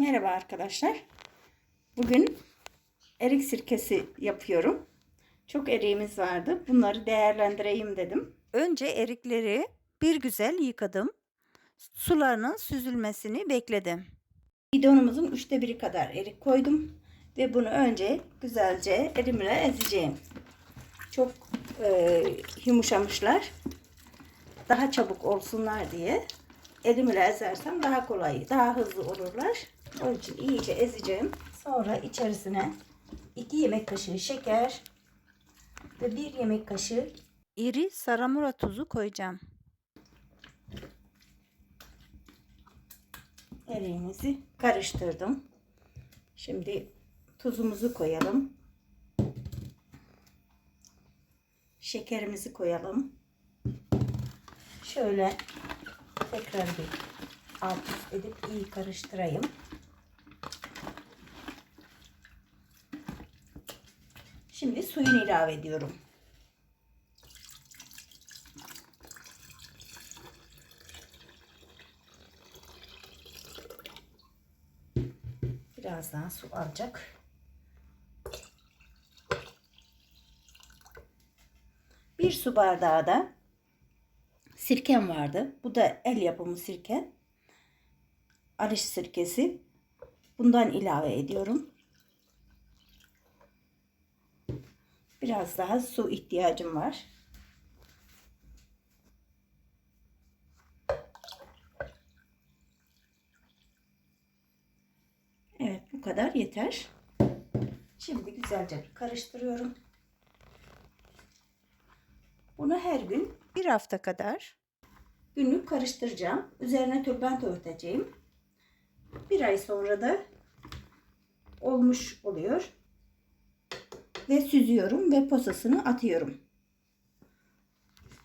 Merhaba arkadaşlar. Bugün erik sirkesi yapıyorum. Çok eriğimiz vardı. Bunları değerlendireyim dedim. Önce erikleri bir güzel yıkadım. Sularının süzülmesini bekledim. Bidonumuzun üçte biri kadar erik koydum. Ve bunu önce güzelce elimle ezeceğim. Çok e, yumuşamışlar. Daha çabuk olsunlar diye elimle ezersem daha kolay, daha hızlı olurlar. Onun için iyice ezeceğim. Sonra içerisine 2 yemek kaşığı şeker ve 1 yemek kaşığı iri saramura tuzu koyacağım. Eriğimizi karıştırdım. Şimdi tuzumuzu koyalım. Şekerimizi koyalım. Şöyle tekrar bir alt edip iyi karıştırayım. Şimdi suyunu ilave ediyorum. Biraz daha su alacak. Bir su bardağı da sirkem vardı. Bu da el yapımı sirke. Arış sirkesi. Bundan ilave ediyorum. Biraz daha su ihtiyacım var. Evet bu kadar yeter. Şimdi güzelce karıştırıyorum. Bunu her gün bir hafta kadar günlük karıştıracağım. Üzerine tülbent örteceğim. Bir ay sonra da olmuş oluyor. Ve süzüyorum ve posasını atıyorum.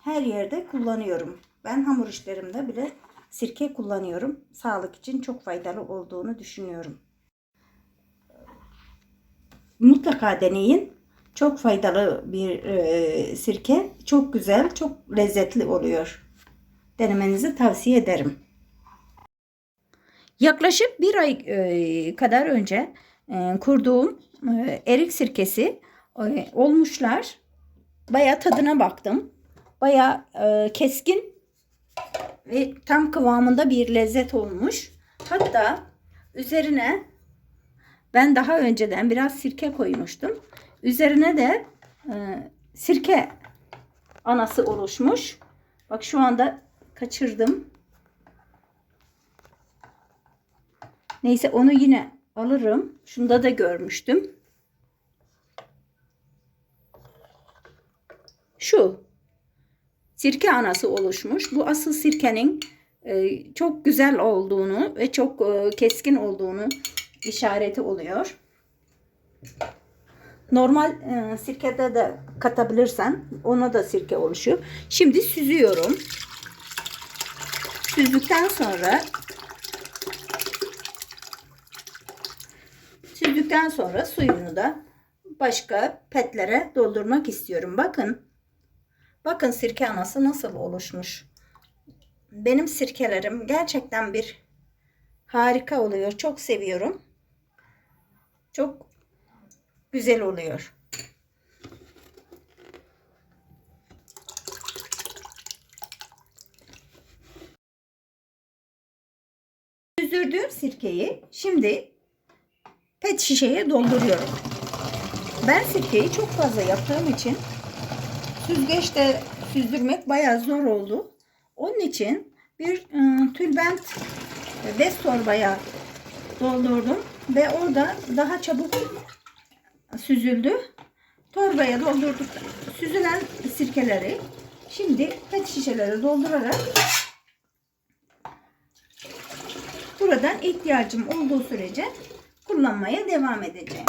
Her yerde kullanıyorum. Ben hamur işlerimde bile sirke kullanıyorum. Sağlık için çok faydalı olduğunu düşünüyorum. Mutlaka deneyin. Çok faydalı bir e, sirke. Çok güzel, çok lezzetli oluyor. Denemenizi tavsiye ederim. Yaklaşık bir ay e, kadar önce e, kurduğum e, erik sirkesi olmuşlar. Baya tadına baktım. Baya e, keskin ve tam kıvamında bir lezzet olmuş. Hatta üzerine ben daha önceden biraz sirke koymuştum. Üzerine de e, sirke anası oluşmuş. Bak şu anda kaçırdım. Neyse onu yine alırım. Şunda da görmüştüm. Şu sirke anası oluşmuş. Bu asıl sirkenin e, çok güzel olduğunu ve çok e, keskin olduğunu işareti oluyor. Normal e, sirkede de katabilirsen ona da sirke oluşuyor. Şimdi süzüyorum. Süzdükten sonra süzdükten sonra suyunu da başka petlere doldurmak istiyorum. Bakın. Bakın sirke anası nasıl oluşmuş. Benim sirkelerim gerçekten bir harika oluyor. Çok seviyorum. Çok güzel oluyor. Süzdürdüğüm sirkeyi şimdi pet şişeye dolduruyorum. Ben sirkeyi çok fazla yaptığım için süzgeçte süzdürmek bayağı zor oldu. Onun için bir ıı, tülbent bez torbaya doldurdum ve orada daha çabuk süzüldü. Torbaya doldurduk süzülen sirkeleri şimdi pet şişelere doldurarak buradan ihtiyacım olduğu sürece kullanmaya devam edeceğim.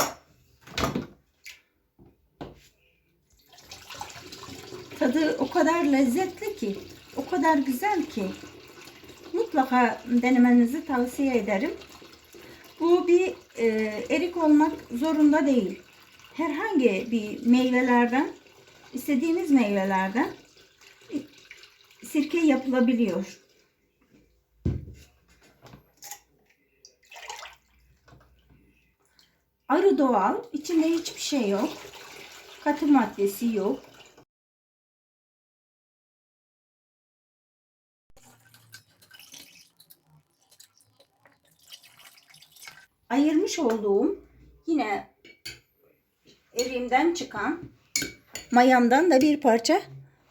Tadı o kadar lezzetli ki, o kadar güzel ki mutlaka denemenizi tavsiye ederim. Bu bir e, erik olmak zorunda değil. Herhangi bir meyvelerden, istediğiniz meyvelerden sirke yapılabiliyor. Arı doğal. İçinde hiçbir şey yok. Katı maddesi yok. Olduğum yine eriğimden çıkan mayamdan da bir parça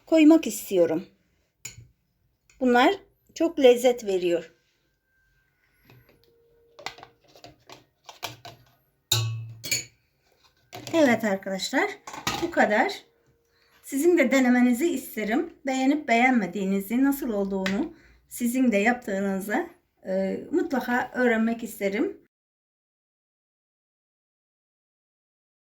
koymak istiyorum. Bunlar çok lezzet veriyor. Evet arkadaşlar bu kadar. Sizin de denemenizi isterim. Beğenip beğenmediğinizi, nasıl olduğunu sizin de yaptığınızı e, mutlaka öğrenmek isterim.